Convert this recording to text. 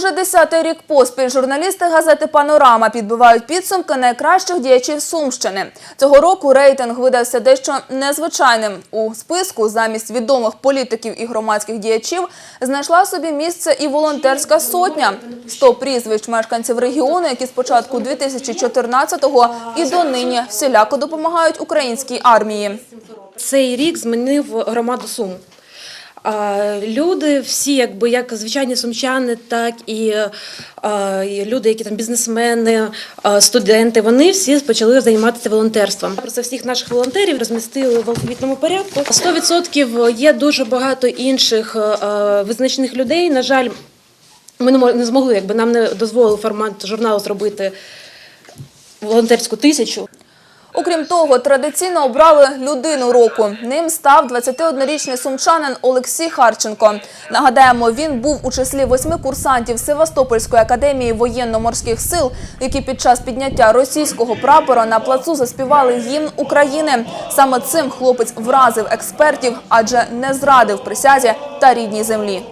Уже десятий рік поспіль журналісти газети Панорама підбивають підсумки найкращих діячів Сумщини. Цього року рейтинг видався дещо незвичайним. У списку замість відомих політиків і громадських діячів знайшла собі місце і волонтерська сотня. 100 прізвищ мешканців регіону, які з початку 2014-го і донині всіляко допомагають українській армії. Цей рік змінив громаду Сум. Люди, всі, якби як звичайні сумчани, так і, люди, які там бізнесмени, студенти, вони всі почали займатися волонтерством. Просто всіх наших волонтерів розмістили в алфавітному порядку. 100% є дуже багато інших а, визначених людей. На жаль, ми не мо- не змогли, якби нам не дозволив формат журналу зробити волонтерську тисячу. Окрім того, традиційно обрали людину року. Ним став 21-річний сумчанин Олексій Харченко. Нагадаємо, він був у числі восьми курсантів Севастопольської академії воєнно-морських сил, які під час підняття російського прапора на плацу заспівали гімн України. Саме цим хлопець вразив експертів, адже не зрадив присязі та рідній землі.